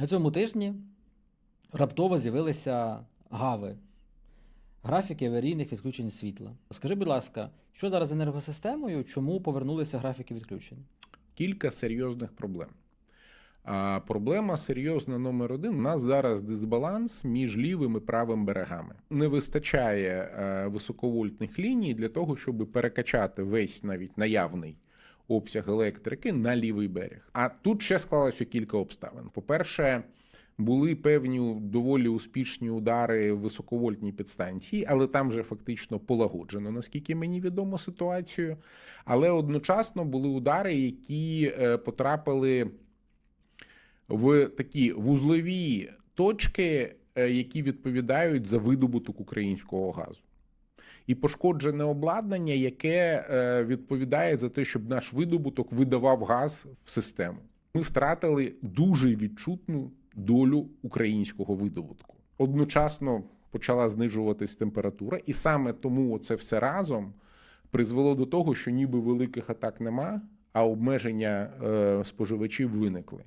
На цьому тижні раптово з'явилися гави, графіки аварійних відключень світла. Скажи, будь ласка, що зараз з енергосистемою? Чому повернулися графіки відключень? кілька серйозних проблем. А проблема серйозна номер один. У нас зараз дисбаланс між лівим і правим берегами. Не вистачає е, високовольтних ліній для того, щоб перекачати весь навіть наявний обсяг електрики на лівий берег. А тут ще склалося кілька обставин. По-перше, були певні доволі успішні удари в високовольтній підстанції, але там вже фактично полагоджено, наскільки мені відомо ситуацію. Але одночасно були удари, які е, потрапили в такі вузлові точки, е, які відповідають за видобуток українського газу. І пошкоджене обладнання, яке е, відповідає за те, щоб наш видобуток видавав газ в систему. Ми втратили дуже відчутну долю українського видобутку. Одночасно почала знижуватись температура, і саме тому це все разом призвело до того, що ніби великих атак нема, а обмеження е, споживачів виникли.